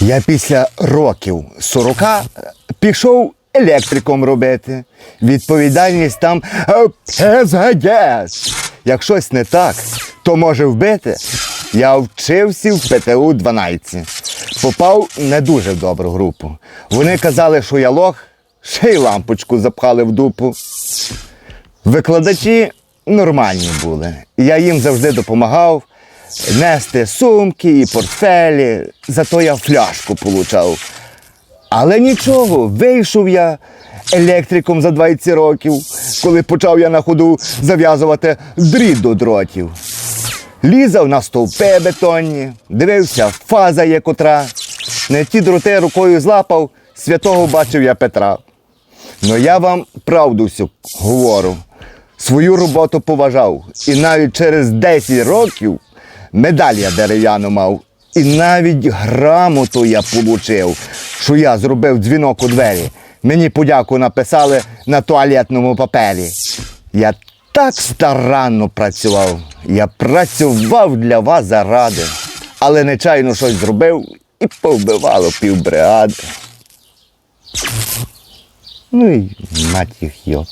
Я після років 40 пішов електриком робити. Відповідальність там е, Як щось не так, то може вбити. Я вчився в ПТУ 12. Попав не дуже в добру групу. Вони казали, що я лох, ще й лампочку запхали в дупу. Викладачі нормальні були. Я їм завжди допомагав нести сумки і портфелі, зато я фляжку получав. Але нічого, вийшов я електриком за 20 років, коли почав я на ходу зав'язувати дріт до дротів. Лізав на стовпи бетонні, дивився, фаза є котра. Не ті дроти рукою злапав, святого бачив я Петра. Ну я вам правду всю говорю. Свою роботу поважав. І навіть через 10 років медаль я дерев'яну мав. І навіть грамоту я получив, що я зробив дзвінок у двері. Мені подяку написали на туалетному папері. Я так старанно працював. Я працював для вас заради, але нечайно щось зробив і повбивало півбригади. Ну і мать їх йоп.